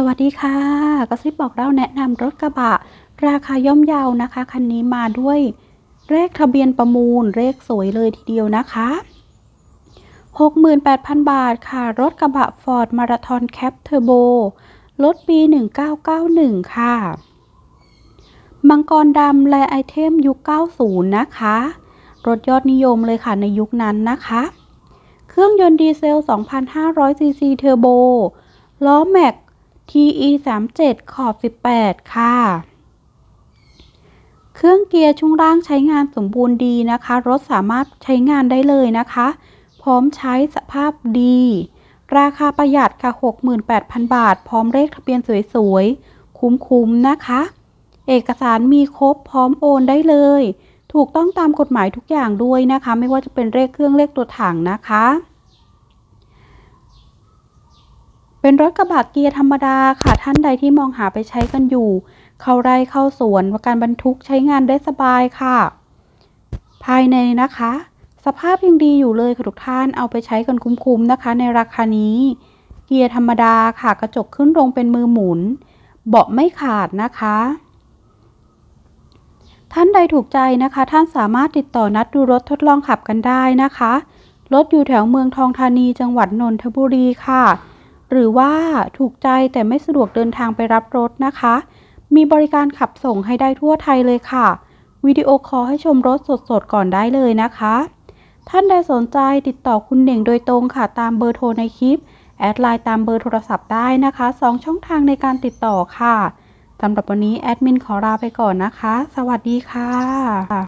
สวัสดีค่ะกระซิบบอกเราแนะนำรถกระบะ ราคาย่อมเยาวนะคะ คันนี้มาด้วยเลขทะเบียนประมูลเลขสวยเลยทีเดียวนะคะ 68,000 บาทค่ะ รถกระบะ Ford Marathon Cap Turbo รถปี 1991 ค่ะ มังกรดำและไอเทมยุค 90 นะคะ รถยอดนิยมเลยค่ะในยุคนั้นนะคะ เครื่องยนต์ดีเซล 2,500ซีซีเทอร์โบ ล้อแม็ก TE 37ขอบ 18 ค่ะ เครื่องเกียร์ช่วงล่างใช้งานสมบูรณ์ดีนะคะ รถสามารถใช้งานได้เลยนะคะ พร้อมใช้สภาพดี ราคาประหยัดค่ะ 68,000 บาท พร้อมเลขทะเบียนสวยๆ คุ้มๆ นะคะ เอกสารมีครบพร้อมโอนได้เลย ถูกต้องตามกฎหมายทุกอย่างด้วยนะคะ ไม่ว่าจะเป็นเลขเครื่องเลขตัวถังนะคะ เป็นรถกระบะเกียร์ธรรมดาค่ะท่านใดที่มองหาไปใช้กันอยู่ เข้าไร่เข้าสวนการบรรทุกใช้งานได้สบายค่ะ ภายในนะคะ สภาพยังดีอยู่เลยค่ะทุกท่านเอาไปใช้กันคุ้มๆนะคะ ในราคานี้ เกียร์ธรรมดาค่ะกระจกขึ้นลงเป็นมือหมุน เบาะไม่ขาดนะคะ ท่านใดถูกใจนะคะ ท่านสามารถติดต่อนัดดูรถทดลองขับกันได้นะคะรถอยู่แถวเมืองทองธานีจังหวัดนนทบุรีค่ะ หรือว่าถูกใจแต่ไม่สะดวกเดินทางไปรับรถนะคะ มีบริการขับส่งให้ได้ทั่วไทยเลยค่ะ วิดีโอคอลให้ชมรถสดๆ ก่อนได้เลยนะคะ ท่านใดสนใจติดต่อคุณเน่งโดยตรงค่ะ ตามเบอร์โทรในคลิป แอดไลน์ตามเบอร์โทรศัพท์ได้นะคะ 2 ช่องทางในการติดต่อค่ะสำหรับวันนี้แอดมินขอลาไปก่อนนะคะ สวัสดีค่ะ